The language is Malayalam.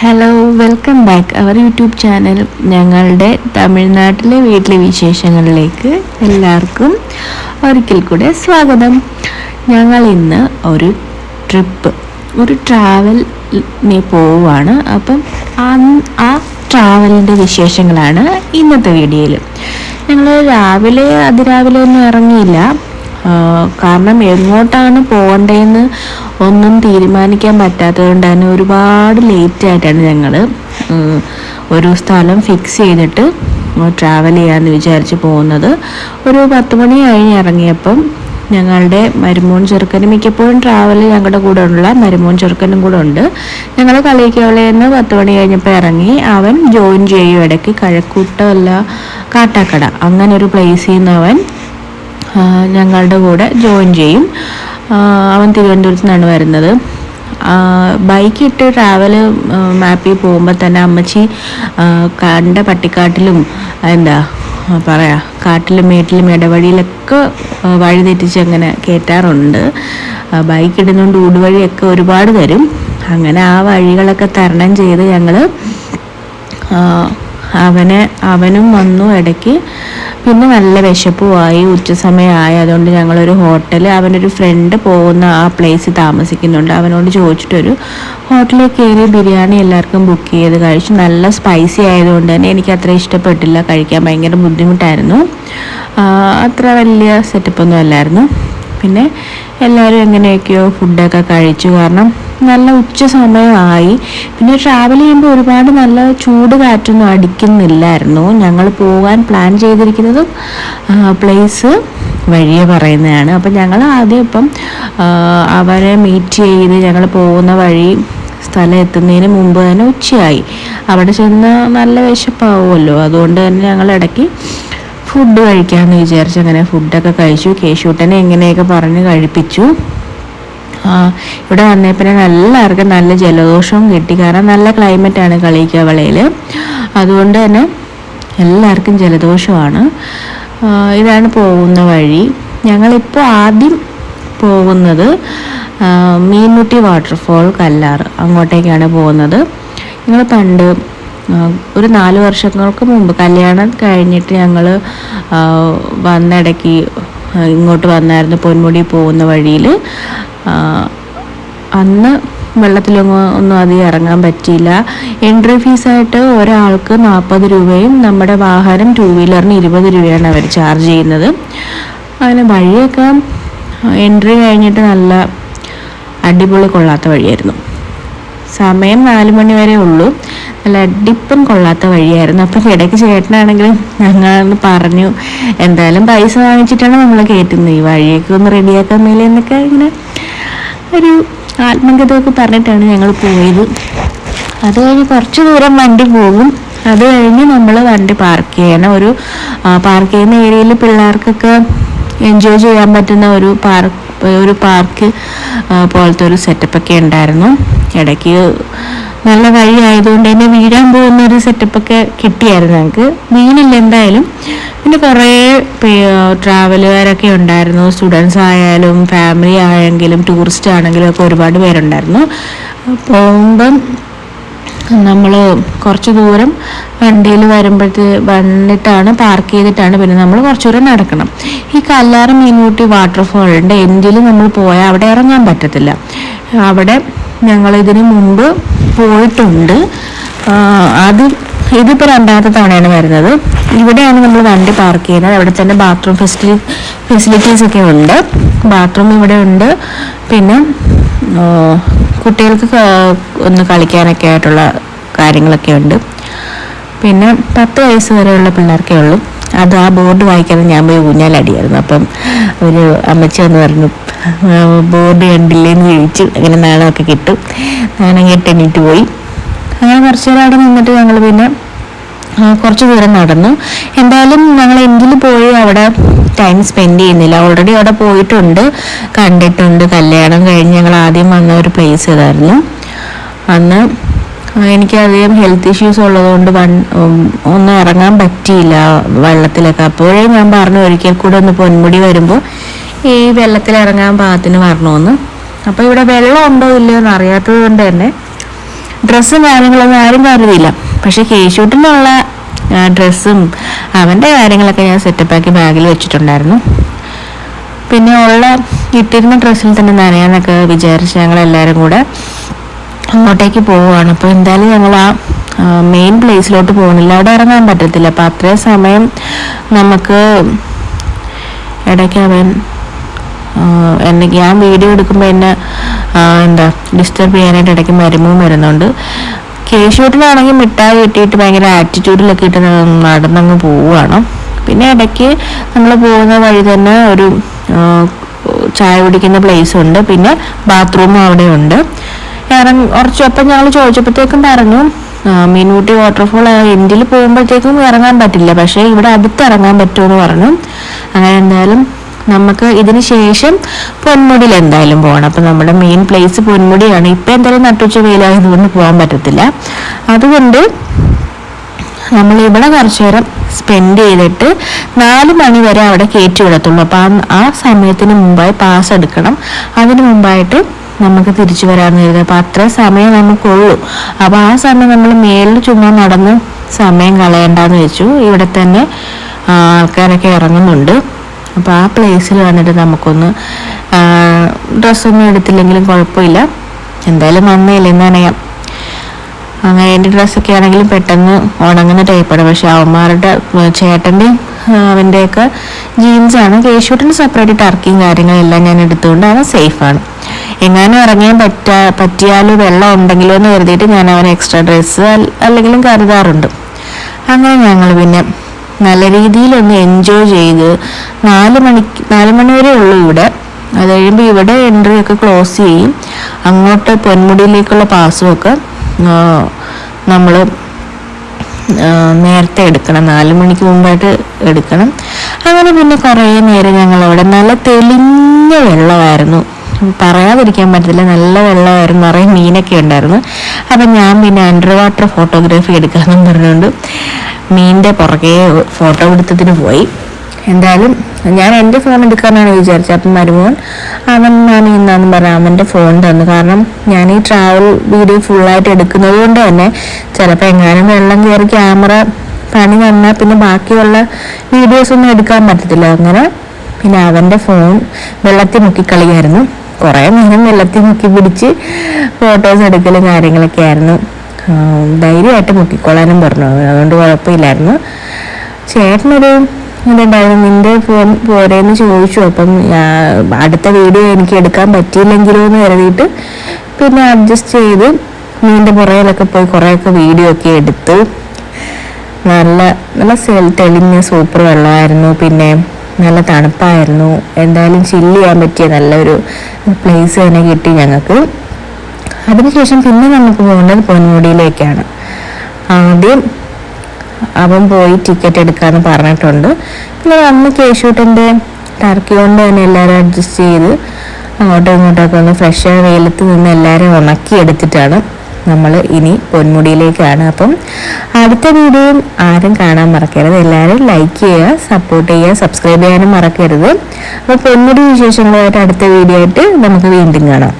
Hello welcome back our YouTube channel ഞങ്ങളുടെ തമിഴ്നാട്ടിലെ വീട്ടിലെ വിശേഷങ്ങളിലേക്ക് എല്ലാവർക്കും ഒരിക്കൽ കൂടെ സ്വാഗതം. ഞങ്ങൾ ഇന്ന് ഒരു ട്രിപ്പ് ഒരു ട്രാവലിനെ പോവുകയാണ് അപ്പം ആ ട്രാവലിന്റെ വിശേഷങ്ങളാണ് ഇന്നത്തെ വീഡിയോയിൽ. ഞങ്ങൾ രാവിലെ അതിരാവിലെ ഒന്നും ഇറങ്ങിയില്ല. കാരണം എങ്ങോട്ടാണ് പോകേണ്ടതെന്ന് ഒന്നും തീരുമാനിക്കാൻ പറ്റാത്തത് കൊണ്ട് തന്നെ ഒരുപാട് ലേറ്റ് ആയിട്ടാണ് ഞങ്ങൾ ഒരു സ്ഥലം ഫിക്സ് ചെയ്തിട്ട് ട്രാവൽ ചെയ്യാമെന്ന് വിചാരിച്ച് പോകുന്നത്. ഒരു പത്ത് മണി കഴിഞ്ഞ് ഇറങ്ങിയപ്പം ഞങ്ങളുടെ മരുമോൻ ചെറുക്കനും മിക്കപ്പോഴും ട്രാവൽ ഞങ്ങളുടെ കൂടെ ഉള്ള മരുമോൻ ചെറുക്കനും കൂടെ ഉണ്ട്. ഞങ്ങൾ കളിക്കവളയിൽ നിന്ന് പത്ത് മണി കഴിഞ്ഞപ്പോൾ ഇറങ്ങി അവൻ ജോയിൻ ചെയ്യും ഇടയ്ക്ക് കഴക്കൂട്ടമല്ല കാട്ടാക്കട. അങ്ങനെ ഒരു പ്ലേസിൽ നിന്ന് അവൻ ഞങ്ങളുടെ കൂടെ ജോയിൻ ചെയ്യും. അവൻ തിരുവനന്തപുരത്ത് നിന്നാണ് വരുന്നത്. ബൈക്ക് ഇട്ട് ട്രാവൽ മാപ്പിൽ പോകുമ്പോൾ തന്നെ അമ്മച്ചി കണ്ട പട്ടിക്കാട്ടിലും എന്താ പറയാ കാട്ടിലും മേട്ടിലും ഇടവഴിയിലൊക്കെ വഴി തെറ്റിച്ച് അങ്ങനെ കയറ്റാറുണ്ട് ബൈക്ക് ഇടുന്നുകൊണ്ട് ഊടുവഴിയൊക്കെ ഒരുപാട് തരും. അങ്ങനെ ആ വഴികളൊക്കെ തരണം ചെയ്ത് ഞങ്ങൾ അവനെ അവനും വന്നു ഇടയ്ക്ക് പിന്നെ നല്ല വിശപ്പുമായി ഉച്ച സമയമായി അതുകൊണ്ട് ഞങ്ങളൊരു ഹോട്ടൽ അവനൊരു ഫ്രണ്ട് പോകുന്ന ആ പ്ലേസിൽ താമസിക്കുന്നുണ്ട്. അവനോട് ചോദിച്ചിട്ടൊരു ഹോട്ടലിൽ കയറി ബിരിയാണി എല്ലാവർക്കും ബുക്ക് ചെയ്ത് കഴിച്ചു. നല്ല സ്പൈസി ആയതുകൊണ്ട് തന്നെ എനിക്ക് അത്ര ഇഷ്ടപ്പെട്ടില്ല. കഴിക്കാൻ ഭയങ്കര ബുദ്ധിമുട്ടായിരുന്നു. അത്ര വലിയ സെറ്റപ്പൊന്നും അല്ലായിരുന്നു. പിന്നെ എല്ലാവരും എങ്ങനെയൊക്കെയോ ഫുഡൊക്കെ കഴിച്ചു. കാരണം നല്ല ഉച്ച സമയമായി. പിന്നെ ട്രാവൽ ചെയ്യുമ്പോൾ ഒരുപാട് നല്ല ചൂട് കാറ്റൊന്നും അടിക്കുന്നില്ലായിരുന്നു. ഞങ്ങൾ പോകാൻ പ്ലാൻ ചെയ്തിരിക്കുന്നതും പ്ലേസ് വഴിയെ പറയുന്നതാണ്. അപ്പം ഞങ്ങൾ ആദ്യം ഇപ്പം അവരെ മീറ്റ് ചെയ്ത് ഞങ്ങൾ പോകുന്ന വഴി സ്ഥലം എത്തുന്നതിന് മുമ്പ് തന്നെ ഉച്ചയായി. അവിടെ ചെന്ന് നല്ല വിശപ്പാവുമല്ലോ. അതുകൊണ്ട് തന്നെ ഞങ്ങൾ ഇടയ്ക്ക് ഫുഡ് കഴിക്കാമെന്ന് വിചാരിച്ച് അങ്ങനെ ഫുഡൊക്കെ കഴിച്ചു. കേശൂട്ടനെ എങ്ങനെയൊക്കെ പറഞ്ഞ് കഴിപ്പിച്ചു. ഇവിടെ വന്നേ പിന്നെ എല്ലാവർക്കും നല്ല ജലദോഷവും കിട്ടി. കാരണം നല്ല ക്ലൈമറ്റാണ് കളിക്കവളയിൽ അതുകൊണ്ട് തന്നെ എല്ലാവർക്കും ജലദോഷമാണ്. ഇതാണ് പോകുന്ന വഴി. ഞങ്ങളിപ്പോൾ ആദ്യം പോകുന്നത് മീൻമുട്ടി വാട്ടർഫോൾ കല്ലാർ അങ്ങോട്ടേക്കാണ് പോകുന്നത്. ഞങ്ങൾ പണ്ട് ഒരു നാല് വർഷങ്ങൾക്ക് മുമ്പ് കല്യാണം കഴിഞ്ഞിട്ട് ഞങ്ങൾ വന്നിടയ്ക്ക് ഇങ്ങോട്ട് വന്നായിരുന്നു പൊന്മുടി പോകുന്ന വഴിയിൽ അന്ന് വെള്ളത്തിലൊന്നും ഒന്നും അധികം ഇറങ്ങാൻ പറ്റിയില്ല. എൻട്രി ഫീസായിട്ട് ഒരാൾക്ക് നാൽപ്പത് രൂപയും നമ്മുടെ വാഹനം ടൂ വീലറിന് ഇരുപത് രൂപയാണ് അവർ ചാർജ് ചെയ്യുന്നത്. അങ്ങനെ വഴിയൊക്കെ എൻട്രി കഴിഞ്ഞിട്ട് നല്ല അടിപൊളി കൊള്ളാത്ത വഴിയായിരുന്നു. സമയം നാല് മണി വരെ ഉള്ളൂ. നല്ല അടിപ്പം കൊള്ളാത്ത വഴിയായിരുന്നു. അപ്പം ഇടയ്ക്ക് ചേട്ടനാണെങ്കിലും ഞങ്ങളൊന്ന് പറഞ്ഞു. എന്തായാലും പൈസ വാങ്ങിച്ചിട്ടാണ് നമ്മൾ കയറ്റുന്നത്. ഈ വഴിയൊക്കെ ഒന്ന് റെഡിയാക്കാൻ മേലെ എന്നൊക്കെ ഇങ്ങനെ ഒരു ആത്മകഥയൊക്കെ പറഞ്ഞിട്ടാണ് ഞങ്ങൾ പോയത്. അത് കഴിഞ്ഞ് കുറച്ച് ദൂരം വണ്ടി പോകും. അത് കഴിഞ്ഞ് നമ്മൾ വണ്ടി പാർക്ക് ചെയ്യണം. ഒരു പാർക്ക് ചെയ്യുന്ന ഏരിയയിൽ പിള്ളേർക്കൊക്കെ എൻജോയ് ചെയ്യാൻ പറ്റുന്ന ഒരു പാർക്ക് ഒരു പാർക്ക് പോലത്തെ ഒരു സെറ്റപ്പൊക്കെ ഉണ്ടായിരുന്നു. ഇടയ്ക്ക് നല്ല വഴി ആയതുകൊണ്ട് തന്നെ വീഴാൻ പോകുന്ന ഒരു സെറ്റപ്പൊക്കെ കിട്ടിയായിരുന്നു ഞങ്ങൾക്ക്. വീണില്ല എന്തായാലും. പിന്നെ കുറേ ട്രാവലുകാരൊക്കെ ഉണ്ടായിരുന്നു. സ്റ്റുഡൻസ് ആയാലും ഫാമിലി ആയെങ്കിലും ടൂറിസ്റ്റ് ആണെങ്കിലും ഒക്കെ ഒരുപാട് പേരുണ്ടായിരുന്നു. പോകുമ്പം നമ്മൾ കുറച്ച് ദൂരം വണ്ടിയിൽ വരുമ്പോഴത്തെ വന്നിട്ടാണ് പാർക്ക് ചെയ്തിട്ടാണ് പിന്നെ നമ്മൾ കുറച്ച് ദൂരം നടക്കണം. ഈ കല്ലാറ് മീൻകൂട്ടി വാട്ടർഫോളിന്റെ എൻഡിൽ നമ്മൾ പോയാൽ അവിടെ ഇറങ്ങാൻ പറ്റത്തില്ല. അവിടെ ഞങ്ങൾ ഇതിനു മുമ്പ് പോയിട്ടുണ്ട്. അത് ഇതിപ്പോൾ രണ്ടാമത്തെ തവണയാണ് വരുന്നത്. ഇവിടെയാണ് നമ്മൾ വണ്ടി പാർക്ക് ചെയ്യുന്നത്. അവിടെ തന്നെ ബാത്റൂം ഫെസിലി ഫെസിലിറ്റീസ് ഒക്കെ ഉണ്ട്. ബാത്റൂം ഇവിടെ ഉണ്ട്. പിന്നെ കുട്ടികൾക്ക് ഒന്ന് കളിക്കാനൊക്കെ ആയിട്ടുള്ള കാര്യങ്ങളൊക്കെ ഉണ്ട്. പിന്നെ പത്ത് വയസ്സ് വരെയുള്ള പിള്ളേർക്കേ ഉള്ളൂ. അത് ആ ബോർഡ് വായിക്കാതെ ഞാൻ പോയി ഊഞ്ഞാലടിയായിരുന്നു. അപ്പം ഒരു അമ്മച്ചി എന്ന് പറഞ്ഞു ബോർഡ് കണ്ടില്ലേന്ന് ചോദിച്ചു. അങ്ങനെ നാണമൊക്കെ കിട്ടും. നാണം കെട്ട് എണീറ്റ് പോയി. അങ്ങനെ കുറച്ച് നേരം അവിടെ നിന്നിട്ട് ഞങ്ങൾ പിന്നെ കുറച്ച് ദൂരം നടന്നു. എന്തായാലും ഞങ്ങൾ എന്തിൽ പോയി അവിടെ ടൈം സ്പെൻഡ് ചെയ്യുന്നില്ല. ഓൾറെഡി അവിടെ പോയിട്ടുണ്ട്. കണ്ടിട്ടുണ്ട്. കല്യാണം കഴിഞ്ഞ് ഞങ്ങൾ ആദ്യം വന്ന ഒരു പ്ലേസ് ഇതായിരുന്നു. അന്ന് എനിക്ക് അധികം ഹെൽത്ത് ഇഷ്യൂസ് ഉള്ളതുകൊണ്ട് വൺ ഒന്നും ഇറങ്ങാൻ പറ്റിയില്ല വെള്ളത്തിലൊക്കെ. അപ്പോഴേ ഞാൻ പറഞ്ഞു ഒരിക്കൽ കൂടെ ഒന്ന് പൊന്മുടി വരുമ്പോൾ ഈ വെള്ളത്തിൽ ഇറങ്ങാൻ പാകത്തിന് വരണമെന്ന്. അപ്പോൾ ഇവിടെ വെള്ളം ഉണ്ടോ ഇല്ലയോ എന്ന് അറിയാത്തത് കൊണ്ട് തന്നെ ഡ്രസ്സും കാര്യങ്ങളൊന്നും ആരും കരുതിയില്ല. പക്ഷെ കേശൂട്ടിനുള്ള ഡ്രസ്സും അവന്റെ കാര്യങ്ങളൊക്കെ ഞാൻ സെറ്റപ്പാക്കി ബാഗിൽ വെച്ചിട്ടുണ്ടായിരുന്നു. പിന്നെ ഉള്ള ഇട്ടിരുന്ന ഡ്രസ്സിൽ തന്നെ നനയാന്നൊക്കെ വിചാരിച്ച് ഞങ്ങൾ എല്ലാവരും കൂടെ അങ്ങോട്ടേക്ക് പോവുകയാണ്. അപ്പോൾ എന്തായാലും ഞങ്ങൾ ആ മെയിൻ പ്ലേസിലോട്ട് പോകുന്നില്ല അവിടെ ഇറങ്ങാൻ പറ്റത്തില്ല. അപ്പോൾ അത്രയും സമയം നമുക്ക് ഇടയ്ക്ക് അവൻ എന്നെ ഞാൻ വീഡിയോ എടുക്കുമ്പോൾ എന്നെ എന്താ ഡിസ്റ്റർബ് ചെയ്യാനായിട്ട് ഇടയ്ക്ക് മരുമവും വരുന്നുണ്ട്. കേശുവട്ടിനാണെങ്കിൽ മിഠായി കിട്ടിയിട്ട് ഭയങ്കര ആറ്റിറ്റ്യൂഡിലൊക്കെ ഇട്ട് നടന്നങ്ങ് പോവുകയാണ്. പിന്നെ ഇടയ്ക്ക് നമ്മൾ പോകുന്ന വഴി തന്നെ ഒരു ചായ കുടിക്കുന്ന പ്ലേസ് ഉണ്ട്. പിന്നെ ബാത്റൂമും അവിടെ ഉണ്ട്. ഇറങ്ങി കുറച്ചപ്പം ഞങ്ങൾ ചോദിച്ചപ്പോഴത്തേക്കും പറഞ്ഞു മീൻമുട്ടി വാട്ടർഫോൾ എൻഡിൽ പോകുമ്പോഴത്തേക്കും ഇറങ്ങാൻ പറ്റില്ല പക്ഷേ ഇവിടെ അടുത്ത് ഇറങ്ങാൻ പറ്റുമെന്ന് പറഞ്ഞു. അങ്ങനെ എന്തായാലും നമുക്ക് ഇതിന് ശേഷം പൊന്മുടിയിൽ എന്തായാലും പോകണം. അപ്പം നമ്മുടെ മെയിൻ പ്ലേസ് പൊന്മുടിയാണ്. ഇപ്പം എന്തായാലും നട്ടുച്ച വെയിലായതുകൊണ്ട് പോകാൻ പറ്റത്തില്ല. അതുകൊണ്ട് നമ്മൾ ഇവിടെ കുറച്ചു നേരം സ്പെൻഡ് ചെയ്തിട്ട് നാല് മണി വരെ അവിടെ കയറ്റി വിടത്തുള്ളൂ. അപ്പം ആ സമയത്തിന് മുമ്പായി പാസ് എടുക്കണം. അതിന് മുമ്പായിട്ട് നമുക്ക് തിരിച്ചു വരാമെന്ന് കരുതുക. അപ്പം അത്ര സമയം നമുക്കുള്ളൂ. അപ്പോൾ ആ സമയം നമ്മൾ മേലിൽ ചുമ്മാ നടന്ന് സമയം കളയണ്ടെന്ന് വെച്ചു. ഇവിടെ തന്നെ ആൾക്കാരൊക്കെ ഇറങ്ങുന്നുണ്ട്. അപ്പോൾ ആ പ്ലേസിൽ വന്നിട്ട് നമുക്കൊന്ന് ഡ്രസ്സൊന്നും എടുത്തില്ലെങ്കിലും കുഴപ്പമില്ല. എന്തായാലും നന്നയില്ല നനയാം. അങ്ങനെ എന്റെ ഡ്രസ്സൊക്കെ ആണെങ്കിലും പെട്ടെന്ന് ഉണങ്ങുന്ന ടൈപ്പാണ് പക്ഷെ അവന്മാരുടെ ചേട്ടന്റെ അവന്റെയൊക്കെ ജീൻസാണ് കേശൂട്ടിന് സെപ്പറേറ്റ് ടർക്കിയും കാര്യങ്ങളെല്ലാം ഞാൻ എടുത്തുകൊണ്ട് അവൻ സേഫാണ് എങ്ങാനും ഇറങ്ങാൻ പറ്റാ പറ്റിയാലോ വെള്ളം ഉണ്ടെങ്കിലോ എന്ന് കരുതിയിട്ട് ഞാൻ അവൻ എക്സ്ട്രാ ഡ്രസ്സ് അല്ലെങ്കിലും കരുതാറുണ്ട്. അങ്ങനെ ഞങ്ങൾ പിന്നെ നല്ല രീതിയിലൊന്ന് എൻജോയ് ചെയ്ത് നാല് മണിക്ക് നാല് മണി വരെ ഉള്ളൂ ഇവിടെ. അത് കഴിയുമ്പോൾ ഇവിടെ എൻട്രി ഒക്കെ ക്ലോസ് ചെയ്യും. അങ്ങോട്ട് പൊന്മുടിയിലേക്കുള്ള പാസും ഒക്കെ നമ്മൾ നേരത്തെ എടുക്കണം. നാല് മണിക്ക് മുമ്പായിട്ട് എടുക്കണം. അങ്ങനെ പിന്നെ കുറേ നേരം ഞങ്ങൾ അവിടെ നല്ല തെളിഞ്ഞ വെള്ളമായിരുന്നു. പറയാതിരിക്കാൻ പറ്റത്തില്ല. നല്ല വെള്ളമായിരുന്നു. നിറയെ മീനൊക്കെ ഉണ്ടായിരുന്നു. അപ്പം ഞാൻ പിന്നെ അണ്ടർ വാട്ടർ ഫോട്ടോഗ്രാഫി എടുക്കാമെന്നും പറഞ്ഞുകൊണ്ട് മീനിന്റെ പുറകെ ഫോട്ടോ എടുത്തതിന് പോയി. എന്തായാലും ഞാൻ എന്റെ ഫോൺ എടുക്കാനാണ് വിചാരിച്ചത്. അപ്പം മരുമോൻ അവൻ ഞാൻ ഇന്നാന്ന് പറയാം അവന്റെ ഫോൺ തന്നു. കാരണം ഞാൻ ഈ ട്രാവൽ വീഡിയോ ഫുള്ളായിട്ട് എടുക്കുന്നത് കൊണ്ട് തന്നെ ചിലപ്പോൾ എങ്ങാനും വെള്ളം കയറി ക്യാമറ പണി വന്നാൽ പിന്നെ ബാക്കിയുള്ള വീഡിയോസ് ഒന്നും എടുക്കാൻ പറ്റത്തില്ല. അങ്ങനെ പിന്നെ അവന്റെ ഫോൺ വെള്ളത്തിൽ മുക്കി കളിയായിരുന്നു കുറേ നേരം വെള്ളത്തിൽ മുക്കി പിടിച്ച് ഫോട്ടോസ് എടുക്കലും കാര്യങ്ങളൊക്കെ ആയിരുന്നു. ധൈര്യമായിട്ട് മുക്കിക്കൊള്ളാനും പറഞ്ഞു. അതുകൊണ്ട് കുഴപ്പമില്ലായിരുന്നു. ചേട്ടനൊരു ഇതുണ്ടായിരുന്നു. നിന്റെ ഫോൺ പോരേന്ന് ചോദിച്ചു. അപ്പം അടുത്ത വീഡിയോ എനിക്ക് എടുക്കാൻ പറ്റിയില്ലെങ്കിലോ എന്ന് കരുതിയിട്ട് പിന്നെ അഡ്ജസ്റ്റ് ചെയ്ത് നീന്റെ പുറകിലൊക്കെ പോയി കുറേയൊക്കെ വീഡിയോ ഒക്കെ എടുത്ത്. നല്ല നല്ല സെൽ തെളിഞ്ഞ സൂപ്പർ വെള്ളമായിരുന്നു. പിന്നെ നല്ല തണുപ്പായിരുന്നു. എന്തായാലും ചില്ല് ചെയ്യാൻ പറ്റിയ നല്ലൊരു പ്ലേസ് തന്നെ കിട്ടി ഞങ്ങൾക്ക്. അതിനുശേഷം പിന്നെ നമുക്ക് പോകേണ്ടത് പൊന്മുടിയിലേക്കാണ്. ആദ്യം അവൻ പോയി ടിക്കറ്റ് എടുക്കാമെന്ന് പറഞ്ഞിട്ടുണ്ട്. പിന്നെ അന്ന് കേശൂട്ടന്റെ ടർക്കി കൊണ്ട് തന്നെ എല്ലാവരും അഡ്ജസ്റ്റ് ചെയ്ത് അങ്ങോട്ടും ഇങ്ങോട്ടൊക്കെ ഒന്ന് ഫ്രഷ് വെയിലത്ത് നിന്ന് എല്ലാവരും ഉണക്കി എടുത്തിട്ടാണ് നമ്മൾ ഇനി പൊന്മുടിയിലേക്കാണ്. അപ്പം അടുത്ത വീഡിയോയും ആരും കാണാൻ മറക്കരുത്. എല്ലാവരും ലൈക്ക് ചെയ്യുക സപ്പോർട്ട് ചെയ്യുക സബ്സ്ക്രൈബ് ചെയ്യാനും മറക്കരുത്. അപ്പോൾ പൊന്മുടി വിശേഷങ്ങളുമായിട്ട് അടുത്ത വീഡിയോ ആയിട്ട് നമുക്ക് വീണ്ടും കാണാം.